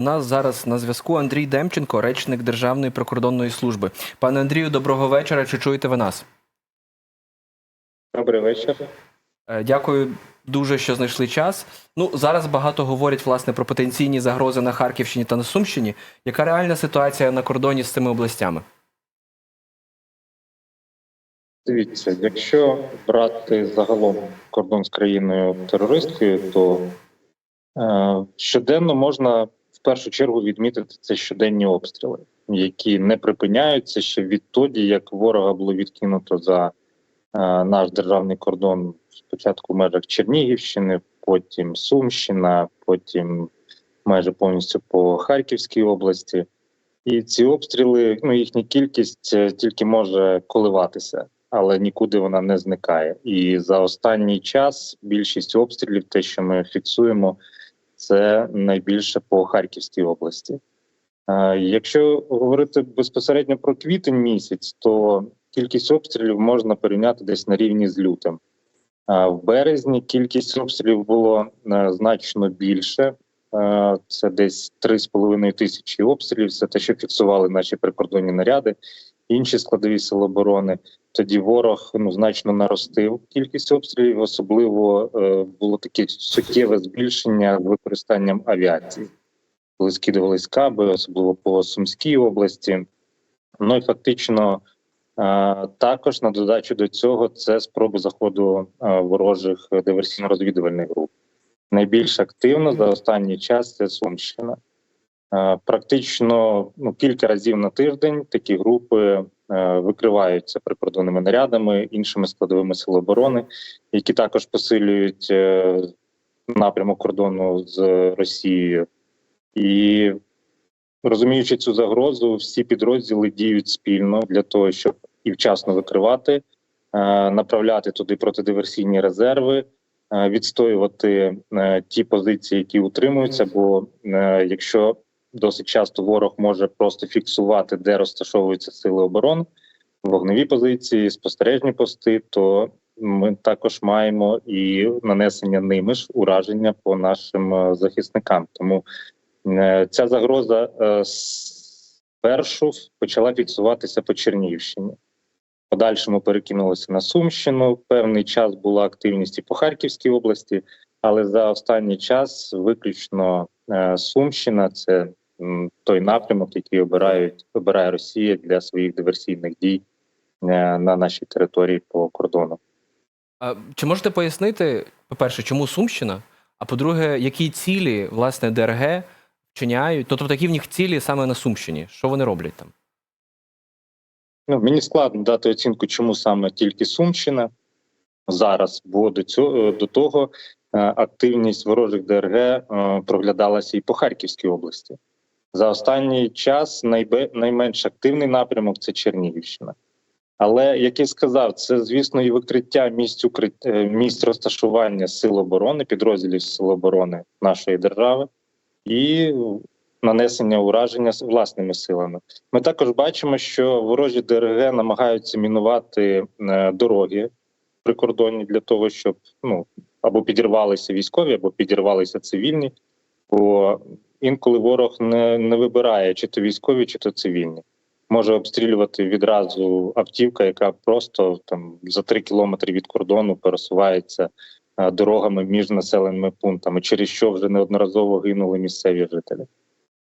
У нас зараз на зв'язку Андрій Демченко, речник Державної прикордонної служби. Пане Андрію, доброго вечора. Чи чуєте ви нас? Добрий вечір. Е, Дякую дуже, що знайшли час. Ну зараз багато говорять власне про потенційні загрози на Харківщині та на Сумщині. Яка реальна ситуація на кордоні з цими областями? Дивіться, якщо брати загалом кордон з країною терористкою, то е, щоденно можна першу чергу відмітити це щоденні обстріли, які не припиняються ще відтоді, як ворога було відкинуто за е, наш державний кордон спочатку в межах Чернігівщини, потім Сумщина, потім майже повністю по Харківській області. І ці обстріли, ну їхня кількість е, тільки може коливатися, але нікуди вона не зникає. І за останній час більшість обстрілів, те, що ми фіксуємо, це найбільше по Харківській області. Е, Якщо говорити безпосередньо про квітень місяць, то кількість обстрілів можна порівняти десь на рівні з лютим. А В березні кількість обстрілів було е, значно більше. Е, Це десь 3,5 тисячі обстрілів. Це те, що фіксували наші прикордонні наряди, інші складові сил оборони. Тоді ворог ну значно наростив кількість обстрілів. Особливо е, було таке суттєве збільшення з використанням авіації, коли скидувались каби, особливо по Сумській області. Ну і фактично. е, Також на додачу до цього це спроби заходу е, ворожих диверсійно-розвідувальних груп. Найбільш активно за останній час це Сумщина. Е, Практично ну, кілька разів на тиждень такі групи е, викриваються прикордонними нарядами, іншими складовими сил оборони, які також посилюють е, напрямок кордону з Росією. І розуміючи цю загрозу, всі підрозділи діють спільно для того, щоб і вчасно викривати, направляти туди протидиверсійні резерви, відстоювати ті позиції, які утримуються. Бо якщо досить часто ворог може просто фіксувати, де розташовуються сили оборони, вогневі позиції, спостережні пости, то ми також маємо і нанесення ними ж ураження по нашим е, захисникам. Тому е, ця загроза е, спершу почала фіксуватися по Чернігівщині. Подальшому перекинулося на Сумщину. Певний час була активність і по Харківській області, але за останній час виключно Сумщина це той напрямок, який обирають обирає Росія для своїх диверсійних дій е, на нашій території по кордону. А Чи можете пояснити, по-перше, чому Сумщина? А по-друге, які цілі власне ДРГ вчиняють? Ну, тобто, які в них цілі саме на Сумщині? Що вони роблять там? Ну, мені складно дати оцінку, чому саме тільки Сумщина зараз, бо до цього до того е, активність ворожих ДРГ е, проглядалася і по Харківській області. За останній час найменш активний напрямок це Чернігівщина. Але як я сказав, це звісно і викриття місць укрит... е, місць розташування сил оборони, підрозділів сил оборони нашої держави і нанесення ураження власними силами. Ми також бачимо, що ворожі ДРГ намагаються мінувати е, дороги прикордонні для того, щоб ну або підірвалися військові, або підірвалися цивільні. Бо інколи ворог не, не вибирає чи то військові, чи то цивільні. Може обстрілювати відразу автівка, яка просто там за три кілометри від кордону пересувається е, дорогами між населеними пунктами, через що вже неодноразово гинули місцеві жителі.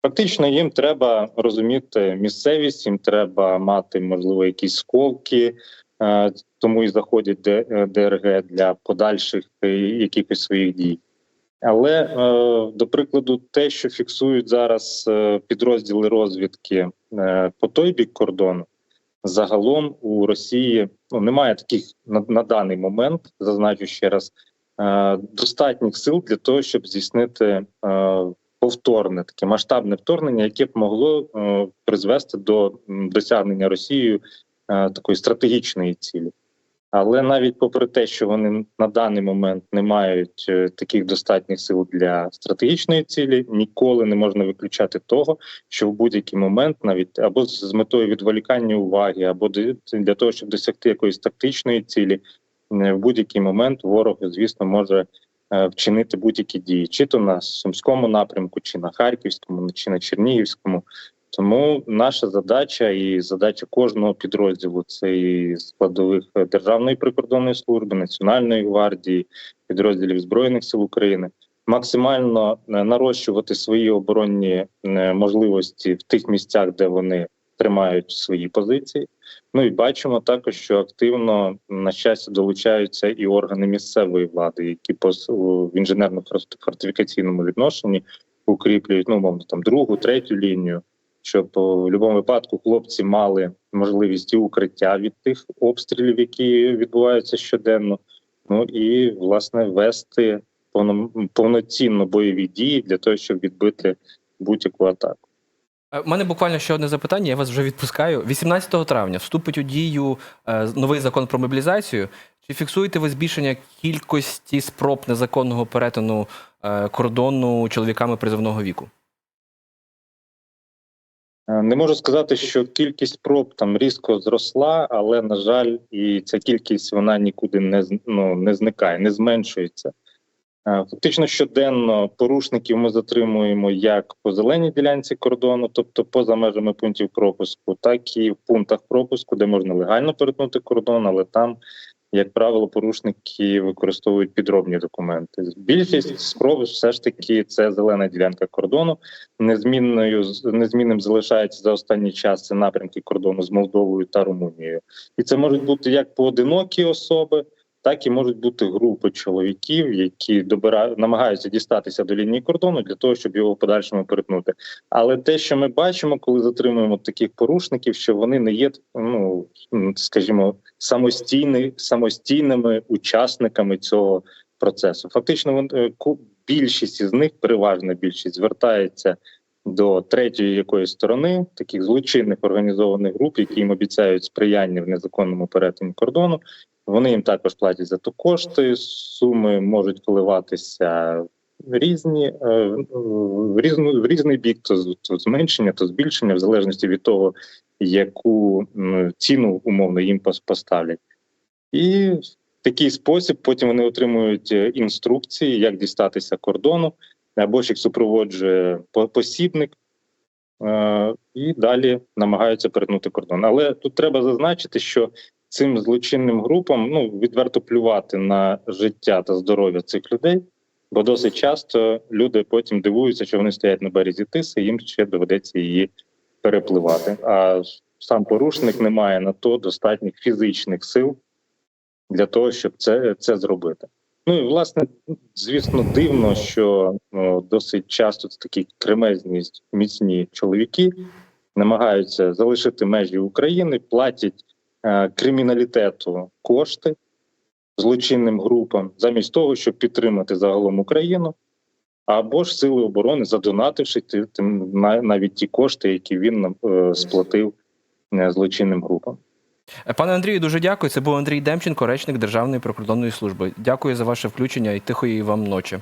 Фактично, їм треба розуміти місцевість, їм треба мати можливо якісь сколки, е, тому і заходять е, ДРГ для подальших якихось своїх дій. Але е, до прикладу, те, що фіксують зараз е, підрозділи розвідки е, по той бік кордону, загалом у Росії ну немає таких на, на даний момент, зазначу ще раз, достатніх сил для того, щоб здійснити повторне таке масштабне вторгнення, яке б могло призвести до досягнення Росією такої стратегічної цілі. Але навіть попри те, що вони на даний момент не мають е, таких достатніх сил для стратегічної цілі, ніколи не можна виключати того, що в будь-який момент, навіть або з метою відволікання уваги, або для того, щоб досягти якоїсь тактичної цілі, в будь-який момент ворог, звісно, може е, вчинити будь-які дії, чи то на Сумському напрямку, чи на Харківському, чи на Чернігівському. Тому наша задача і задача кожного підрозділу це і складових Державної прикордонної служби, Національної гвардії, підрозділів Збройних сил України максимально е, нарощувати свої оборонні е, можливості в тих місцях, де вони тримають свої позиції. Ну і бачимо також, що активно на щастя долучаються і органи місцевої влади, які у- в інженерно-фортифікаційному відношенні укріплюють ну, мовно там другу, третю лінію, щоб в будь-якому випадку хлопці мали можливість і укриття від тих обстрілів, які відбуваються щоденно. Ну і власне вести повно, повноцінно бойові дії для того, щоб відбити будь-яку атаку. Е, У мене буквально ще одне запитання, я вас вже відпускаю. 18 травня вступить у дію е, новий закон про мобілізацію. Чи фіксуєте ви збільшення кількості спроб незаконного перетину е, кордону чоловіками призовного віку? Е, Не можу сказати, що кількість проб там різко зросла, але на жаль, і ця кількість вона нікуди не ну, не зникає, не зменшується. Е, Фактично щоденно порушників ми затримуємо як по зеленій ділянці кордону, тобто поза межами пунктів пропуску, так і в пунктах пропуску, де можна легально перетнути кордон, але там, як правило, порушники використовують підробні документи. Більшість спроб все ж таки це зелена ділянка кордону незмінною незмінним залишається за останній час це напрямки кордону з Молдовою та Румунією, і це можуть бути як поодинокі особи, так і можуть бути групи чоловіків, які добирають, намагаються дістатися до лінії кордону для того, щоб його в подальшому перетнути. Але те, що ми бачимо, коли затримуємо таких порушників, що вони не є ну скажімо, самостійні, самостійними учасниками цього процесу. Фактично, вон- е, більшість із них, переважна більшість, звертається до третьої якоїсь сторони, таких злочинних організованих груп, які їм обіцяють сприяння в незаконному перетині кордону. Вони їм також платять за то кошти. Суми можуть коливатися різні е, в різну в різний бік, то, то зменшення, то збільшення, в залежності від того, яку ціну умовно їм поставлять. І в такий спосіб потім вони отримують е, інструкції, як дістатися кордону, або ж їх супроводжує по- посібник, е, і далі намагаються перетнути кордон. Але тут треба зазначити, що цим злочинним групам ну відверто плювати на життя та здоров'я цих людей, бо досить часто люди потім дивуються, що вони стоять на березі тиси, їм ще доведеться її перепливати. А сам порушник не має на то достатніх фізичних сил для того, щоб це, це зробити. Ну і власне, звісно, дивно, що ну, досить часто такі кремезні міцні чоловіки намагаються залишити межі України, платять е, криміналітету кошти злочинним групам, замість того, щоб підтримати загалом Україну, або ж сили оборони, задонативши тим на- навіть ті кошти, які він е, сплатив е, злочинним групам. Е, Пане Андрію, дуже дякую. Це був Андрій Демченко, речник Державної прикордонної служби. Дякую за ваше включення і тихої вам ночі.